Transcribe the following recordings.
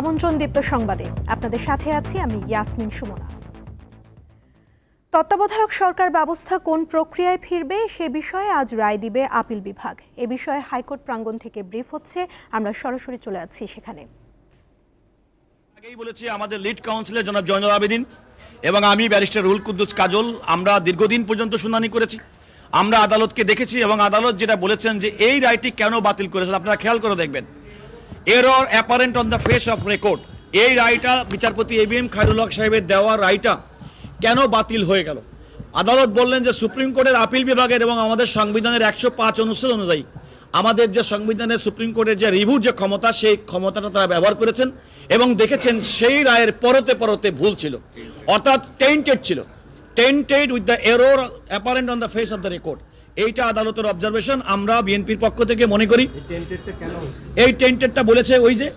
আমন্ত্রণ দীপ্ত সংবাদে। আপনাদের সাথে আছি আমি ইয়াসমিন সুমনা। তত্ত্বাবধায়ক সরকার ব্যবস্থা কোন প্রক্রিয়ায় ফিরবে সে বিষয়ে আজ রায় দিবে আপিল বিভাগ। এ বিষয়ে হাইকোর্ট প্রাঙ্গণ থেকে ব্রিফ হচ্ছে। আমরা সরাসরি চলে যাচ্ছি সেখানে। আগেই বলেছি, আমাদের লিড কাউন্সিলর জনাব জয়নুল আবেদিন এবং আমি ব্যারিস্টার রুল কুদ্দুস কাজল, আমরা দীর্ঘদিন পর্যন্ত শুনানি করেছি। আমরা আদালতকে দেখেছি এবং আদালত যেটা বলেছেন যে, এই রায়টি কেন বাতিল করেছেন, আপনারা খেয়াল করে দেখবেন। Error apparent on the face of record এই রায়টা বিচারপতি A B M Khairul Haque সাহেবের দেওয়া রায়টা কেন বাতিল হয়ে গেল? আদালত বললেন যে সুপ্রিম কোর্টের আপিল বিভাগের এবং আমাদের সংবিধানের একশো পাঁচ অনুচ্ছেদ অনুযায়ী আমাদের যে সংবিধানের সুপ্রিম কোর্টের যে রিভিউ যে ক্ষমতা, সেই ক্ষমতাটা তারা ব্যবহার করেছেন এবং দেখেছেন সেই রায়ের পরতে পরতে ভুল ছিল। অর্থাৎ টেন্টেড ছিল। Tainted with the error apparent on the face of the record এইটা আদালতের অবজারভেশন আমরা বিএনপির পক্ষ থেকে মনে করি, এই টেন্টেডটা বলেছে ওই যে,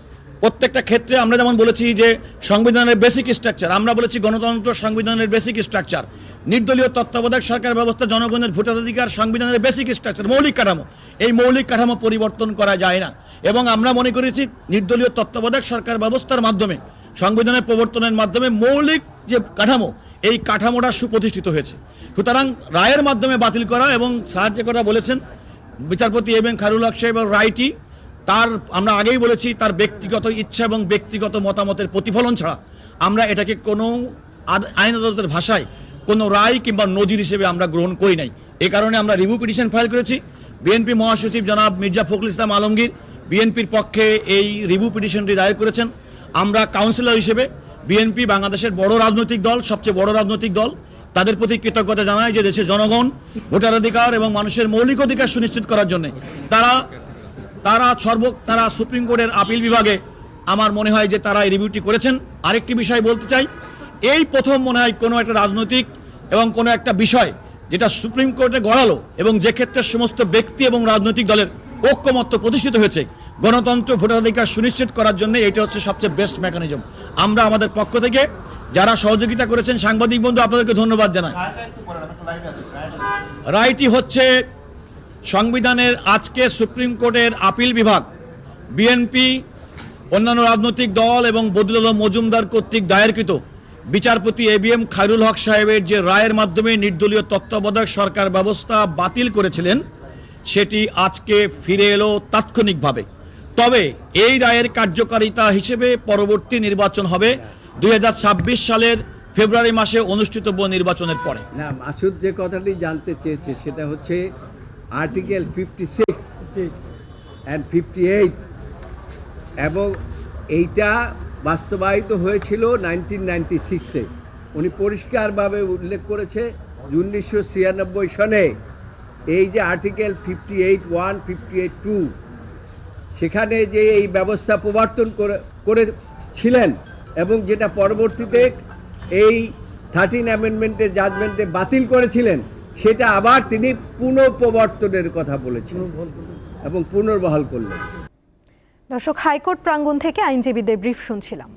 প্রত্যেকটা ক্ষেত্রে আমরা যেমন বলেছি যে সংবিধানের বেসিক স্ট্রাকচার আমরা বলেছি গণতন্ত্র সংবিধানের বেসিক স্ট্রাকচার নির্দলীয় তত্ত্বাবধায়ক সরকার ব্যবস্থা, জনগণের ভোটাধিকার সংবিধানের বেসিক স্ট্রাকচার মৌলিক কাঠামো, এই মৌলিক কাঠামো পরিবর্তন করা যায় না। এবং আমরা মনে করেছি নির্দলীয় তত্ত্বাবধায়ক সরকার ব্যবস্থার মাধ্যমে, সংবিধানের প্রবর্তনের মাধ্যমে মৌলিক যে কাঠামো, এই কাঠামোটা সুপ্রতিষ্ঠিত হয়েছে। সুতরাং রায়ের মাধ্যমে বাতিল করা এবং সাহায্য করা বলেছেন বিচারপতি এম এম খারুল হক সাহেব রায়টি। তার, আমরা আগেই বলেছি, তার ব্যক্তিগত ইচ্ছা এবং ব্যক্তিগত মতামতের প্রতিফলন ছাড়া আমরা এটাকে কোনো আইন আদালতের ভাষায় কোনো রায় কিংবা নজির হিসেবে আমরা গ্রহণ করি নাই। এ কারণে আমরা রিভিউ পিটিশন ফাইল করেছি। বিএনপি মহাসচিব জনাব মির্জা ফখরুল ইসলাম আলমগীর বিএনপির পক্ষে এই রিভিউ পিটিশনটি দায়ের করেছেন। আমরা কাউন্সিলর হিসেবে বিএনপি বাংলাদেশের বড় রাজনৈতিক দল, সবচেয়ে বড় রাজনৈতিক দল। তাদের প্রতি কৃতজ্ঞতা জানাই যে দেশের জনগণ ভোটাধিকার এবং মানুষের মৌলিক অধিকার সুনিশ্চিত করার জন্য তারা তারা সর্ব, তারা সুপ্রিম কোর্টের আপিল বিভাগে আমার মনে হয় যে তারা এই রিভিউটি করেছেন। আরেকটি বিষয় বলতে চাই, এই প্রথম মনে হয় কোনো একটা রাজনৈতিক এবং কোনো একটা বিষয় যেটা সুপ্রিম কোর্টে গড়ালো এবং যে ক্ষেত্রে সমস্ত ব্যক্তি এবং রাজনৈতিক দলের ঐক্যমত্য প্রতিষ্ঠিত হয়েছে, গণতন্ত্র, ভোটাধিকার সুনিশ্চিত করার জন্য এটা হচ্ছে সবচেয়ে বেস্ট মেকানিজম আমরা আমাদের পক্ষ থেকে যারা সহযোগিতা করেছেন সাংবাদিক বন্ধু, আপনাদেরকে ধন্যবাদ জানাই। রায়টি হচ্ছে সংবিধানের আজকে সুপ্রিম কোর্টের আপিল বিভাগ, বিএনপি, অন্যান্য রাজনৈতিক দল এবং বদুল মজুমদার কর্তৃক দায়েরকৃত বিচারপতি A B M Khairul Haque সাহেবের যে রায়ের মাধ্যমে নির্দলীয় তত্ত্বাবধায়ক সরকার ব্যবস্থা বাতিল করেছিলেন, সেটি আজকে ফিরে এলো তাৎক্ষণিকভাবে। তবে এই রায়ের কার্যকারিতা হিসেবে পরবর্তী নির্বাচন হবে দুই হাজার ছাব্বিশ সালের ফেব্রুয়ারি মাসে অনুষ্ঠিতব্য নির্বাচনের পরে। না, মাসুদ যে কথাটি জানতে চেয়েছে সেটা হচ্ছে article fifty six and fifty eight এবং এইটা বাস্তবায়িত হয়েছিল নাইনটিন নাইনটি সিক্সে উনি পরিষ্কারভাবে উল্লেখ করেছে উনিশশো ছিয়ানব্বই সনে। এই যে article fifty eight one fifty eight two সেখানে যে এই ব্যবস্থা প্রবর্তন করে, করেছিলেন এবং যেটা পরবর্তীতে এই থার্টিন অ্যামেন্ডমেন্টের জাজমেন্টে বাতিল করেছিলেন, সেটা আবার তিনি পুনঃপ্রবর্তনের কথা বলেছেন এবং পুনর্বহাল করলেন। দর্শক, হাইকোর্ট প্রাঙ্গণ থেকে আইনজীবীদের ব্রিফ শুনছিলাম।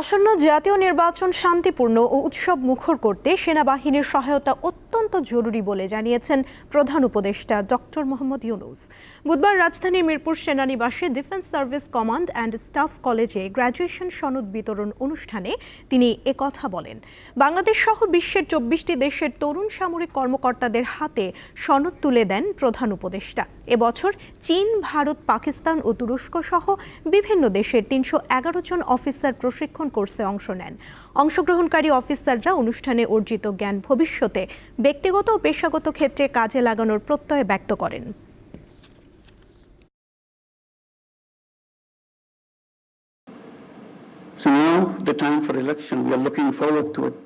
আসন্ন জাতীয় নির্বাচন শান্তিপূর্ণ ও উৎসব মুখর করতে সেনাবাহিনীর সহায়তা অত্যন্ত জরুরি বলে জানিয়েছেন প্রধান উপদেষ্টা ডক্টর মোহাম্মদ ইউনুস। বুধবার রাজধানীর মিরপুর সেনানিবাসে defence service command and staff কলেজে গ্র্যাজুয়েশন সনদ বিতরণ অনুষ্ঠানে তিনি একথা বলেন। বাংলাদেশ সহ বিশ্বের চব্বিশটি দেশের তরুণ সামরিক কর্মকর্তাদের হাতে সনদ তুলে দেন প্রধান উপদেষ্টা। এবছর চীন ভারত পাকিস্তান ও তুরস্ক সহ বিভিন্ন দেশের তিনশো এগারো জন অফিসার প্রশিক্ষণ কোর্সে অংশ নেন। অংশগ্রহণকারী অফিসাররা অনুষ্ঠানে অর্জিত জ্ঞান ভবিষ্যতে ব্যক্তিগত ও পেশাগত ক্ষেত্রে কাজে লাগানোর প্রত্যয় ব্যক্ত করেন। So now the time for election, we are looking forward to it.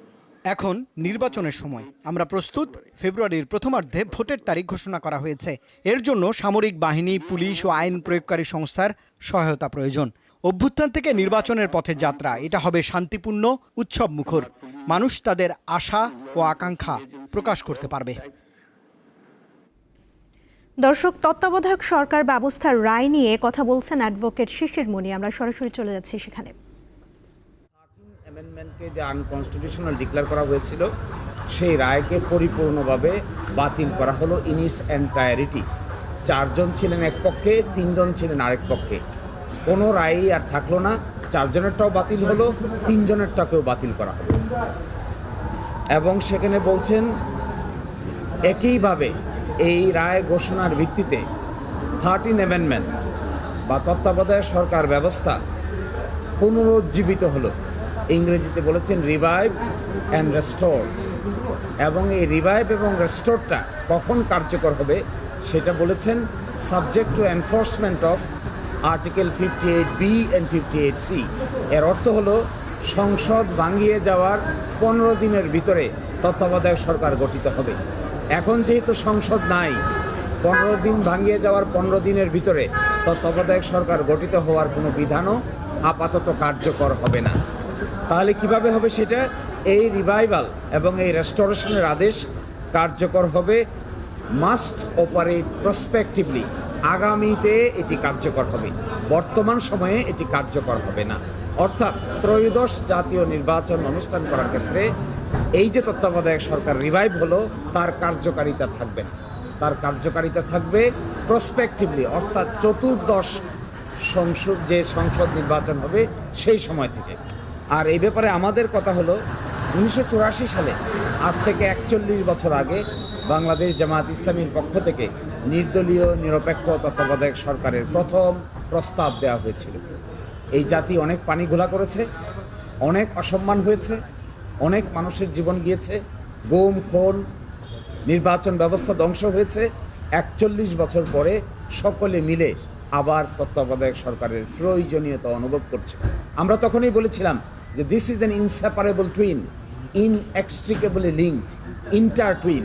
এখন নির্বাচনের সময়। আমরা প্রস্তুত? ফেব্রুয়ারির প্রথমার্ধে ভোটের তারিখ ঘোষণা করা হয়েছে। এর জন্য সামরিক বাহিনী, পুলিশ ও আইন প্রয়োগকারী সংস্থার সহায়তা প্রয়োজন। অভ্যুত্থান থেকে নির্বাচনের পথে যাত্রা, এটা হবে শান্তিপূর্ণ, উৎসব মুখর। মানুষ তাদের আশা ও আকাঙ্ক্ষা প্রকাশ করতে পারবে। দর্শক, তত্ত্বাবধায়ক সরকার ব্যবস্থার রায় নিয়ে কথা বলছেন অ্যাডভোকেট শিশির মণি আমরা সরাসরি চলে যাচ্ছি সেখানে। অ্যামেন্ডমেন্টকে যে আনকনস্টিটিউশনাল ডিক্লেয়ার করা হয়েছিল, সেই রায়কে পরিপূর্ণভাবে বাতিল করা হলো ইন ইস এন্টায়ারিটি চারজন ছিলেন এক পক্ষে, তিনজন ছিলেন আরেক পক্ষে। কোনো রায়ই আর থাকল না, চারজনেরটাও বাতিল হলো, তিনজনেরটাকেও বাতিল করা হলো। এবং সেখানে বলছেন, একইভাবে এই রায় ঘোষণার ভিত্তিতে থার্টিন অ্যামেন্ডমেন্ট বা তত্ত্বাবধায়ক সরকার ব্যবস্থা পুনরুজ্জীবিত হলো। ইংরেজিতে বলেছেন রিভাইভ অ্যান্ড রেস্টোর এবং এই রিভাইভ এবং রেস্টোরটা কখন কার্যকর হবে সেটা বলেছেন subject to enforcement of article fifty eight B and fifty eight C এর অর্থ হলো সংসদ ভাঙিয়ে যাওয়ার পনেরো দিনের ভিতরে তত্ত্বাবধায়ক সরকার গঠিত হবে। এখন যেহেতু সংসদ নাই, পনেরো দিন ভাঙিয়ে যাওয়ার পনেরো দিনের ভিতরে তত্ত্বাবধায়ক সরকার গঠিত হওয়ার কোনো বিধানও আপাতত কার্যকর হবে না। তাহলে কীভাবে হবে সেটা? এই রিভাইভাল এবং এই রেস্টোরেশনের আদেশ কার্যকর হবে মাস্ট অপারেট প্রসপেক্টিভলি আগামীতে এটি কার্যকর হবে। বর্তমান সময়ে এটি কার্যকর হবে না। অর্থাৎ ত্রয়োদশ জাতীয় নির্বাচন অনুষ্ঠান করার ক্ষেত্রে এই যে তত্ত্বাবধায়ক সরকার রিভাইভ হলো, তার কার্যকারিতা থাকবে না। তার কার্যকারিতা থাকবে প্রসপেক্টিভলি অর্থাৎ চতুর্দশ সংসদ, যে সংসদ নির্বাচন হবে সেই সময় থেকে। আর এই ব্যাপারে আমাদের কথা হলো উনিশশো চুরাশি সালে, আজ থেকে একচল্লিশ বছর আগে বাংলাদেশ জামাত ইসলামীর পক্ষ থেকে নির্দলীয়, নিরপেক্ষ তত্ত্বাবধায়ক সরকারের প্রথম প্রস্তাব দেওয়া হয়েছিল। এই জাতি অনেক পানি ঘোলা করেছে, অনেক অসম্মান হয়েছে, অনেক মানুষের জীবন গিয়েছে, গোম, খুন, নির্বাচন ব্যবস্থা ধ্বংস হয়েছে। একচল্লিশ বছর পরে সকলে মিলে আবার তত্ত্বাবধায়ক সরকারের প্রয়োজনীয়তা অনুভব করছে। আমরা তখনই বলেছিলাম যে this is an inseparable twin inextricably link intertwine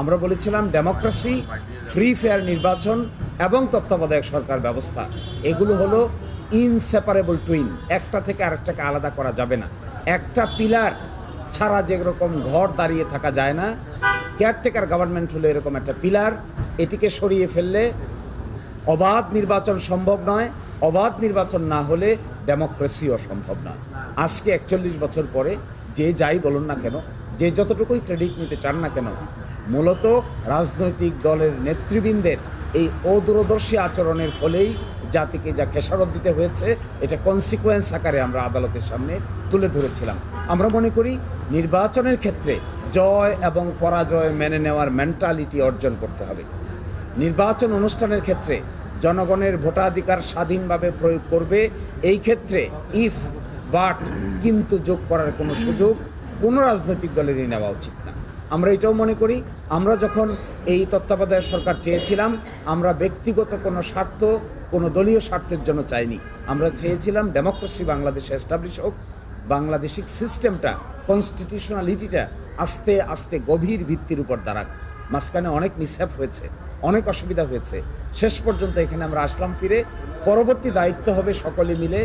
আমরা বলেছিলাম ডেমোক্রেসি ফ্রি ফেয়ার নির্বাচন এবং তত্ত্বাবধায়ক সরকার ব্যবস্থা। এগুলো হলো ইনসেপারেবল টুইন একটা থেকে আরেকটাকে আলাদা করা যাবে না। একটা পিলার ছাড়া যেরকম ঘর দাঁড়িয়ে থাকা যায় না। কেয়ারটেকার গভর্নমেন্ট হলো এরকম একটা পিলার এটিকে সরিয়ে ফেললে অবাধ নির্বাচন সম্ভব নয়। অবাধ নির্বাচন না হলে ডেমোক্রেসিও সম্ভব না। আজকে একচল্লিশ বছর পরে যে যাই বলুন না কেন, যে যতটুকুই ক্রেডিট নিতে চান না কেন, মূলত রাজনৈতিক দলের নেতৃবৃন্দের এই অদূরদর্শী আচরণের ফলেই জাতিকে যা খেসারত দিতে হয়েছে, এটা কনসিকুয়েন্স আকারে আমরা আদালতের সামনে তুলে ধরেছিলাম। আমরা মনে করি নির্বাচনের ক্ষেত্রে জয় এবং পরাজয় মেনে নেওয়ার মেন্টালিটি অর্জন করতে হবে। নির্বাচন অনুষ্ঠানের ক্ষেত্রে জনগণের ভোটাধিকার স্বাধীনভাবে প্রয়োগ করবে। এই ক্ষেত্রে ইফ বাট কিন্তু যোগ করার কোনো সুযোগ কোনো রাজনৈতিক দলেরই নেওয়া উচিত না। আমরা এটাও মনে করি, আমরা যখন এই তত্ত্বাবধায়ক সরকার চেয়েছিলাম, আমরা ব্যক্তিগত কোনো স্বার্থ, কোনো দলীয় স্বার্থের জন্য চাইনি। আমরা চেয়েছিলাম ডেমোক্রেসি বাংলাদেশে এস্টাবলিশ হোক, বাংলাদেশিক সিস্টেমটা কনস্টিটিউশনালিটিটা আস্তে আস্তে গভীর ভিত্তির উপর দাঁড়াক। মাঝখানে অনেক মিসহ্যাপ হয়েছে, অনেক অসুবিধা হয়েছে। শেষ পর্যন্ত এখানে আমরা আসলাম ফিরে। পরবর্তী দায়িত্ব হবে সকলে মিলে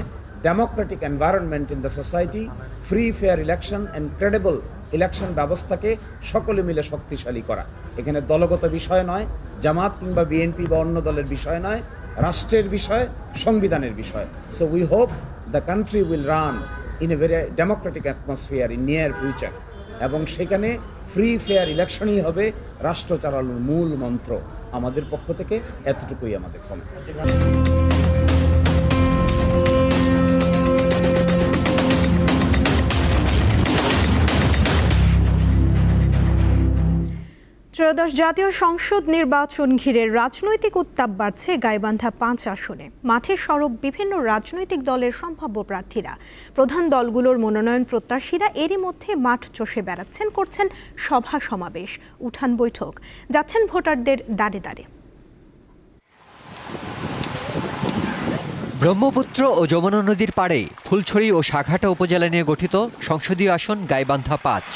democratic environment in the society free fair election and credible election ব্যবস্থাকে সকলে মিলে শক্তিশালী করা। এখানে দলগত বিষয় নয়, জামাত কিংবা বিএনপি বা অন্য দলের বিষয় নয়, রাষ্ট্রের বিষয়, সংবিধানের বিষয়। So we hope the country will run in a very democratic atmosphere in near future এবং সেখানে ফ্রি ফেয়ার ইলেকশনই হবে রাষ্ট্র চালানোর মূল মন্ত্র আমাদের পক্ষ থেকে এতটুকুই আমাদের ক্ষমতা ত্রয়োদশ জাতীয় সংসদ নির্বাচন ঘিরে রাজনৈতিক উত্তাপ বাড়ছে গাইবান্ধা পাঁচ আসনে। মাঠে সরব বিভিন্ন রাজনৈতিক দলের সম্ভাব্য প্রার্থীরা। প্রধান দলগুলোর মনোনয়ন প্রত্যাশীরা এরই মধ্যে মাঠ চষে বেড়াচ্ছেন, করছেন সভা সমাবেশ, উঠান বৈঠক। যাচ্ছেন ভোটারদের দাঁড়ে দাঁড়ে। ব্রহ্মপুত্র ও যমুনা নদীর পাড়ে ফুলছড়ি ও সাঘাটা উপজেলা নিয়ে গঠিত সংসদীয় আসন গাইবান্ধা পাঁচ।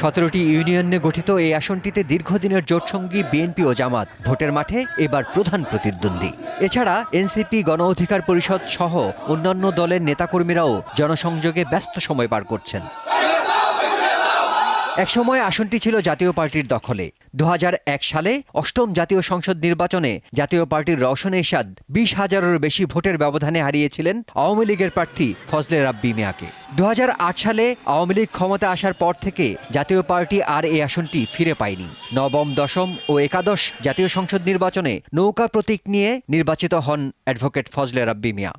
সতেরোটি ইউনিয়ন নিয়ে গঠিত এই আসনটিতে দীর্ঘদিনের জোটসঙ্গী বিএনপি ও জামাত। ভোটের মাঠে এবার প্রধান প্রতিদ্বন্দ্বী। এছাড়া এনসিপি গণ অধিকার পরিষদ সহ অন্যান্য দলের নেতাকর্মীরাও জনসংযোগে ব্যস্ত সময় পার করছেন। একসময় আসনটি ছিল জাতীয় পার্টির দখলে। দু হাজার এক সালে অষ্টম জাতীয় সংসদ নির্বাচনে জাতীয় পার্টির রওশন এরশাদ বিশ হাজারের বেশি ভোটের ব্যবধানে হারিয়েছিলেন আওয়ামী লীগের প্রার্থী ফজলে রাব্বি মিয়াকে। দুহাজার আট সালে আওয়ামী লীগ ক্ষমতা আসার পর থেকে জাতীয় পার্টি আর এই আসনটি ফিরে পায়নি। নবম, দশম ও একাদশ জাতীয় সংসদ নির্বাচনে নৌকা প্রতীক নিয়ে নির্বাচিত হন অ্যাডভোকেট ফজলে রাব্বি মিয়া।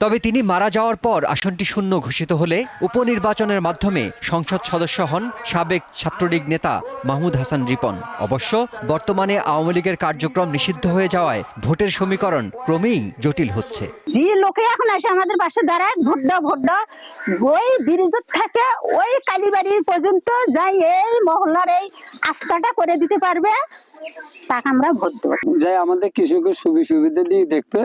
তবে তিনি মারা যাওয়ার পর আসনটি শূন্য ঘোষিত হলে উপনির্বাচনের মাধ্যমে সংসদ সদস্য হন সাবেক ছাত্রলীগ নেতা মাহমুদ হাসান রিপন। অবশ্য বর্তমানে আওয়ামী লীগের কার্যক্রম নিষিদ্ধ হয়ে যাওয়ায় ভোটের সমীকরণ ক্রমেই জটিল হচ্ছে। যে লোকে এখন এসে আমাদের পাশে দাঁড়ায় ভোট দাও ভোট দাও ওই থেকে ওই কালীবাড়ি পর্যন্ত যাই এই মহল্লার এই আস্থাটা করে দিতে পারবে তাকে আমরা ভোট দেবো। যে আমাদের কৃষকের সুবিধা দিয়ে দেখবে।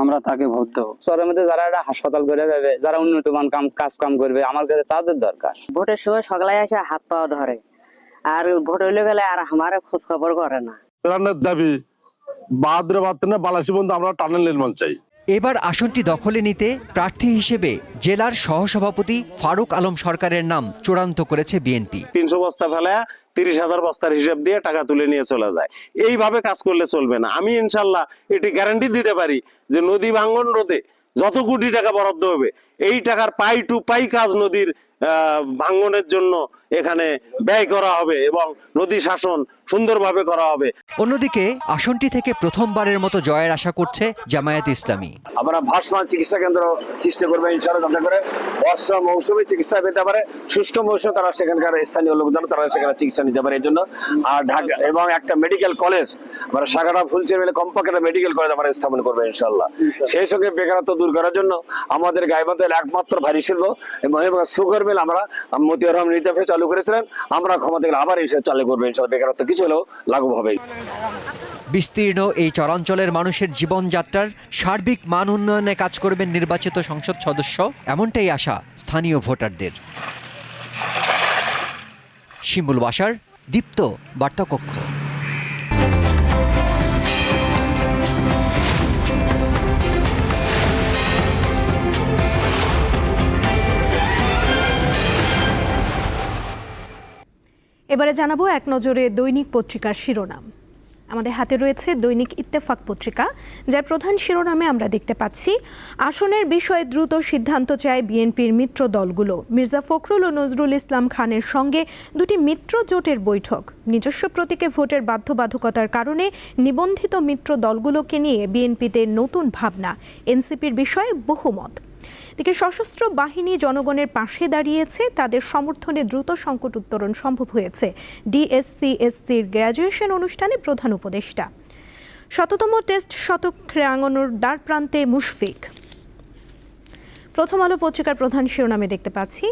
আমরা তাকে ভোট দেবো। শহরের মধ্যে যারা একটা হাসপাতাল করে দেবে যারা উন্নত মান কাম কাজ কাম করবে আমার কাছে তাদের দরকার। ভোটের সময় সকালে এসে হাত পাওয়া ধরে। আর ভোট হইলে গেলে আর আমার খোঁজ খবর করে না। প্রাণের দাবি বালাসী বন্ধু আমরা টানেল নির্মাণ চাই। এবার আসনটি দখলে নিতে প্রার্থী হিসেবে জেলার সহসভাপতি ফারুক আলম সরকারের নাম চূড়ান্ত করেছে বিএনপি। তিনশো বস্তা ফেলে তিরিশ হাজার বস্তার হিসাব দিয়ে টাকা তুলে নিয়ে চলে যায়। এইভাবে কাজ করলে চলবে না। আমি ইনশাল্লাহ এটি গ্যারান্টি দিতে পারি যে নদী ভাঙ্গন রোধে যত কোটি টাকা বরাদ্দ হবে, এই টাকার পাই টু পাই কাজ নদীর ভাঙ্গনের জন্য এখানে ব্যয় করা হবে এবং নদী শাসন সুন্দরভাবে করা হবে। অন্যদিকে আসনটি থেকে প্রথমবারের মতো জয়ের আশা করছে জামায়াত ইসলামী। আমরা ভাসমান চিকিৎসা কেন্দ্র সৃষ্টি করবে ইনশাআল্লাহ যাতে করে বর্ষা মৌসুমে চিকিৎসা পেতে পারে শুষ্ক মৌসুমে তারা সেখানকার স্থানীয় লোকজন তারা সেখানে চিকিৎসা নিতে পারে এই জন্য আর ঢাকা এবং একটা মেডিকেল কলেজ আমরা শাখাটা ফুলছে মিলে কমপক্ষে একটা মেডিকেল কলেজ আমরা স্থাপন করব ইনশাল্লাহ সেই সঙ্গে বেকারত্ব দূর করার জন্য আমাদের গাইবান্ধের একমাত্র ভারী শিল্প এবং সুগার মিল আমরা মতিয়ার রহমান রিজার্ভে চালু করেছিলেন আমরা ক্ষমতা আবার এসে চালু করব ইনশাল্লাহ বেকারত্ব কিছু হলেও লাঘব হবে। বিস্তীর্ণ এই চরাঞ্চলের মানুষের জীবনযাত্রার সার্বিক মান উন্নয়নে কাজ করবেন নির্বাচিত সংসদ সদস্য, এমনটাই আশা স্থানীয় ভোটারদের। শিমুল বাসার দীপ্ত বার্তাকক্ষ। এবারে জানাব এক নজরে দৈনিক পত্রিকার শিরোনাম। আমাদের হাতে রয়েছে দৈনিক ইত্তেফাক পত্রিকা, যার প্রধান শিরোনামে আমরা দেখতে পাচ্ছি, আসনের বিষয়ে দ্রুত সিদ্ধান্ত চায় বিএনপির মিত্র দলগুলো। মির্জা ফখরুল ও নজরুল ইসলাম খানের সঙ্গে দুটি মিত্র জোটের বৈঠক। নিজস্ব প্রতীকে ভোটের বাধ্যবাধকতার কারণে নিবন্ধিত মিত্র দলগুলোকে নিয়ে বিএনপিতে নতুন ভাবনা। এনসিপির বিষয়ে বহুমত। দিকে সশস্ত্র বাহিনী জনগণের পাশে দাঁড়িয়েছে। তাদের সমর্থনে দ্রুত সংকট উত্তরণ সম্ভব হয়েছে। ডিএসসিএসসির গ্র্যাজুয়েশন অনুষ্ঠানে প্রধান উপদেষ্টা। শততম টেস্ট শতক রাঙানোর দ্বার প্রান্তে মুশফিক। প্রথম আলো পত্রিকার প্রধান শিরোনামে দেখতে পাচ্ছি।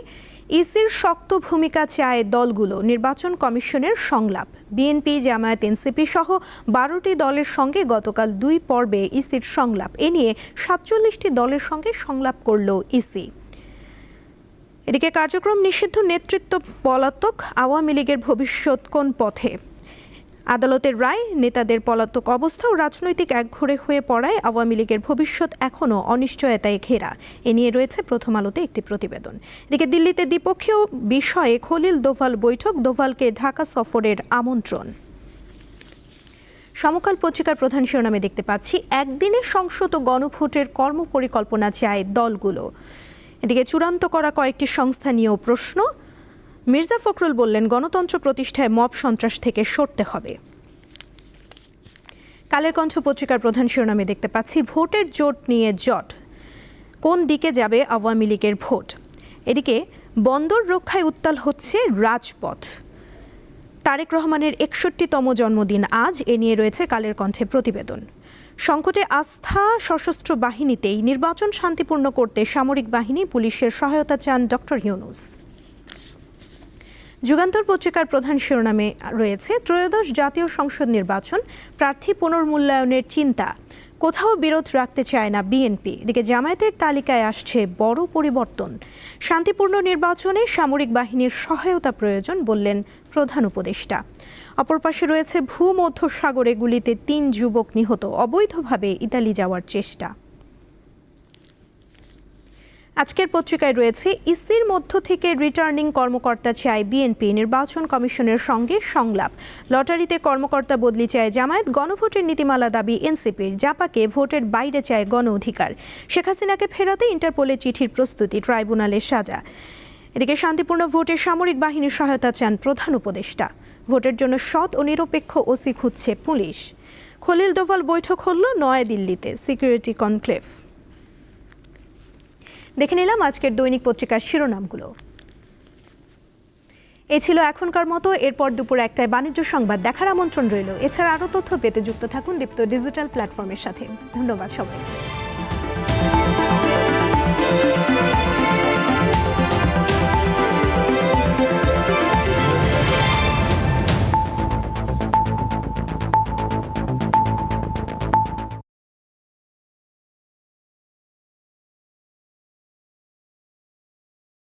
ইসির শক্ত ভূমিকা চায় দলগুলো, নির্বাচন কমিশনের সংলাপ। বিএনপি, জামায়াত, এনসিপি সহ বারোটি দলের সঙ্গে গতকাল দুই পর্বে ইসির সংলাপ। এ নিয়ে সাতচল্লিশটি দলের সঙ্গে সংলাপ করল ইসি। এদিকে কার্যক্রম নিষিদ্ধ নেতৃত্ব পলাতক আওয়ামী লীগের ভবিষ্যৎ কোন পথে? আদালতের রায়, নেতাদের পলাতক অবস্থা ও রাজনৈতিক একঘরে হয়ে পড়ায় আওয়ামী লীগের ভবিষ্যৎ এখনও অনিশ্চয়তায় ঘেরা। এ নিয়ে রয়েছে প্রথম আলোতে একটি প্রতিবেদন। এদিকে দিল্লিতে দ্বিপক্ষীয় বিষয়ে খলিল দোভাল বৈঠক, দোভালকে ঢাকা সফরের আমন্ত্রণ। সমকাল পত্রিকার প্রধান শিরোনামে দেখতে পাচ্ছি, একদিনে সংসদ ও গণভোটের কর্মপরিকল্পনা চায় দলগুলো। এদিকে চূড়ান্ত করা কয়েকটি সংস্থা নিয়েও প্রশ্ন মির্জা ফখরুল বললেন, গণতন্ত্র প্রতিষ্ঠায় মব সন্ত্রাস থেকে সরতে হবে। কালের কণ্ঠ পত্রিকার প্রধান শিরোনামে দেখতে পাচ্ছি, ভোটের জোট নিয়ে জট। কোন দিকে যাবে আওয়ামী লীগের ভোট? এদিকে, বন্দর রক্ষায় উত্তাল হচ্ছে রাজপথ। তারেক রহমানের একষট্টিতম জন্মদিন আজ, এ নিয়ে রয়েছে কালের কণ্ঠে প্রতিবেদন। সংকটে আস্থা সশস্ত্র বাহিনীতেই নির্বাচন শান্তিপূর্ণ করতে সামরিক বাহিনী পুলিশের সহায়তা চান ডক্টর ইউনুস। যুগান্তর পত্রিকার প্রধান শিরোনামে রয়েছে, ত্রয়োদশ জাতীয় সংসদ নির্বাচন, প্রার্থী পুনর্মূল্যায়নের চিন্তা। কোথাও বিরোধ রাখতে চায় না বিএনপি। এদিকে জামায়াতের তালিকায় আসছে বড় পরিবর্তন। শান্তিপূর্ণ নির্বাচনে সামরিক বাহিনীর সহায়তা প্রয়োজন বললেন প্রধান উপদেষ্টা। অপর পাশে রয়েছে ভূমধ্য সাগরে গুলিতে তিন যুবক নিহত। অবৈধভাবে ইতালি যাওয়ার চেষ্টা। আজকের পত্রিকায় রয়েছে, ইসির মধ্য থেকে রিটার্নিং কর্মকর্তা চায় বিএনপি, নির্বাচন কমিশনের সঙ্গে সংলাপ। লটারিতে কর্মকর্তা বদলি চায় জামায়াত, গণভোটের নীতিমালা দাবি এনসিপির, জাপাকে ভোটের বাইরে চায় গণ অধিকার। শেখ হাসিনাকে ফেরাতে ইন্টারপোলের চিঠির প্রস্তুতি, ট্রাইব্যুনালের সাজা। এদিকে শান্তিপূর্ণ ভোটে সামরিক বাহিনীর সহায়তা চান প্রধান উপদেষ্টা। ভোটের জন্য সৎ ও নিরপেক্ষ ওসি খুঁজছে পুলিশ। খলিল দোভাল বৈঠক হল নয়াদিল্লিতে, সিকিউরিটি কনক্লেভ। দেখে নিলাম আজকের দৈনিক পত্রিকার শিরোনামগুলো। এ ছিল এখনকার মতো, এরপর দুপুর একটায় বাণিজ্য সংবাদ দেখার আমন্ত্রণ রইল। এছাড়া আরও তথ্য পেতে যুক্ত থাকুন দীপ্ত ডিজিটাল প্ল্যাটফর্মের সাথে। ধন্যবাদ সবাইকে।